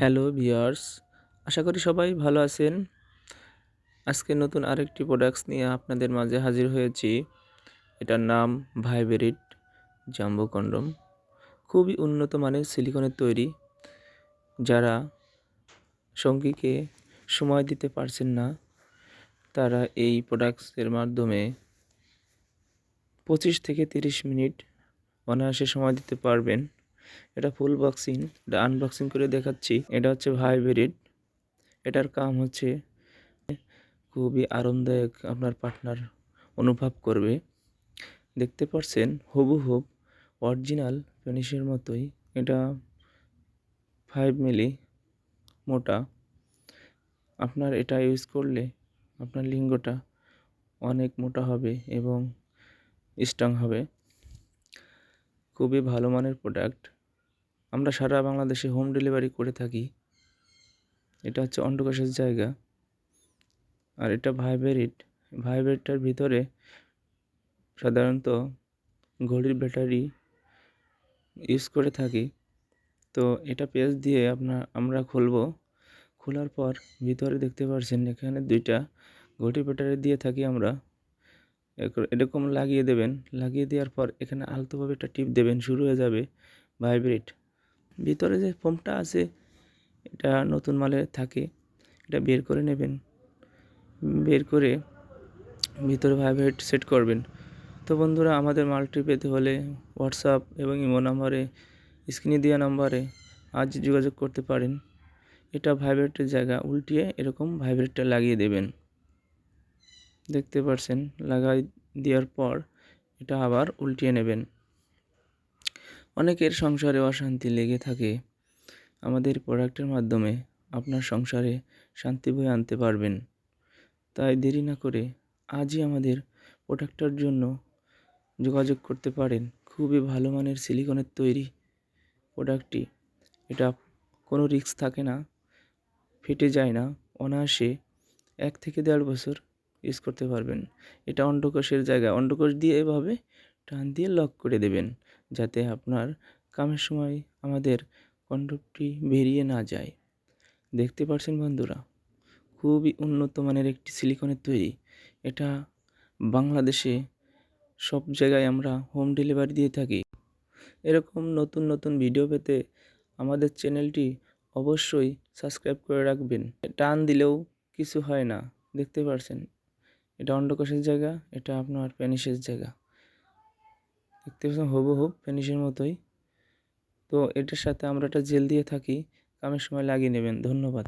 Hello viewers, আশা করি সবাই ভালো আছেন। আজকে নতুন আরেকটি প্রোডাক্টস নিয়ে আপনাদের মাঝে হাজির হয়েছি। এটার নাম ভাইবেরিট জাম্বো কন্ডম খুবই উন্নত মানের সিলিকনের তৈরি। যারা সঙ্গীকে সময় দিতে পারছেন না, তারা এই প্রোডাক্টসের মাধ্যমে পঁচিশ থেকে তিরিশ মিনিট অনায়াসে সময় দিতে পারবেন। এটা ফুল বক্সিং এটা আনবক্সিং করে দেখাচ্ছি। এটা হচ্ছে হাইব্রিড এটার কাম হচ্ছে খুবই আরামদায়ক আপনার পার্টনার অনুভব করবে। দেখতে পাচ্ছেন হুবহুব অরিজিনাল পেনিসের মতোই। এটা ফাইভ মিলি মোটা। আপনার এটা ইউজ করলে আপনার লিঙ্গটা অনেক মোটা হবে এবং স্ট্রং হবে। খুবই ভালো মানের প্রোডাক্ট আমরা সারা বাংলাদেশে হোম ডেলিভারি করে থাকি। এটা হচ্ছে অন্ডকোষের জায়গা। আর এটা ভাইব্রেট ভাইব্রেটটার ভিতরে সাধারণত ঘড়ির ব্যাটারি ইউজ করে থাকি। তো এটা পেজ দিয়ে আপনার আমরা খুলব। খোলার পর ভিতরে দেখতে পাচ্ছেন এখানে দুইটা ঘড়ির ব্যাটারি দিয়ে থাকি আমরা। এরকম লাগিয়ে দেবেন। লাগিয়ে দেওয়ার পর এখানে আলতোভাবে একটা টিপ দেবেন, শুরু হয়ে যাবে ভাইব্রেট ভিতরে যে ফোমটা আছে, এটা নতুন মালে থাকে, এটা বের করে নেবেন। বের করে ভিতরে ভাইব্রেট সেট করবেন। তো বন্ধুরা, আমাদের মালটি পেতে হলে হোয়াটসঅ্যাপ এবং ইমো নাম্বারে স্ক্রিনে দেওয়া নাম্বারে আজ যোগাযোগ করতে পারেন। এটা ভাইব্রেটের জায়গা, উল্টিয়ে এরকম ভাইব্রেটটা লাগিয়ে দেবেন। দেখতে পারছেন, লাগাই দেওয়ার পর এটা আবার উল্টিয়ে নেবেন। অনেকের সংসারে অশান্তি লেগে থাকে। আমাদের প্রোডাক্টের মাধ্যমে আপনার সংসারে শান্তি বয়ে আনতে পারবেন। তাই দেরি না করে আজই আমাদের প্রোডাক্টটার জন্য যোগাযোগ করতে পারেন। খুবই ভালো মানের সিলিকনের তৈরি প্রোডাক্টটি। এটা কোনো রিস্ক থাকে না, ফেটে যায় না, অনায়াসে এক থেকে দেড় বছর ইউজ করতে পারবেন। এটা অন্ডকোষের জায়গা, অন্ডকোষ দিয়ে এভাবে টান দিয়ে লক করে দেবেন। যাতে আপনার কামের সময় আমাদের কন্ডপটি বেরিয়ে না যায়। দেখতে পাচ্ছেন বন্ধুরা, খুবই উন্নত মানের একটি সিলিকনের তৈরি। এটা বাংলাদেশে সব জায়গায় আমরা হোম ডেলিভারি দিয়ে থাকি। এরকম নতুন নতুন ভিডিও পেতে আমাদের চ্যানেলটি অবশ্যই সাবস্ক্রাইব করে রাখবেন। টান দিলেও কিছু হয় না, দেখতে পারছেন? এটা অন্ডকোষের জায়গা, এটা আপনার প্যানিসের জায়গা। দেখতে পাচ্ছেন হবু ফিনিশের মতোই। তো এটার সাথে আমরা একটা জেল দিয়ে থাকি, কামের সময় লাগিয়ে নেবেন। ধন্যবাদ।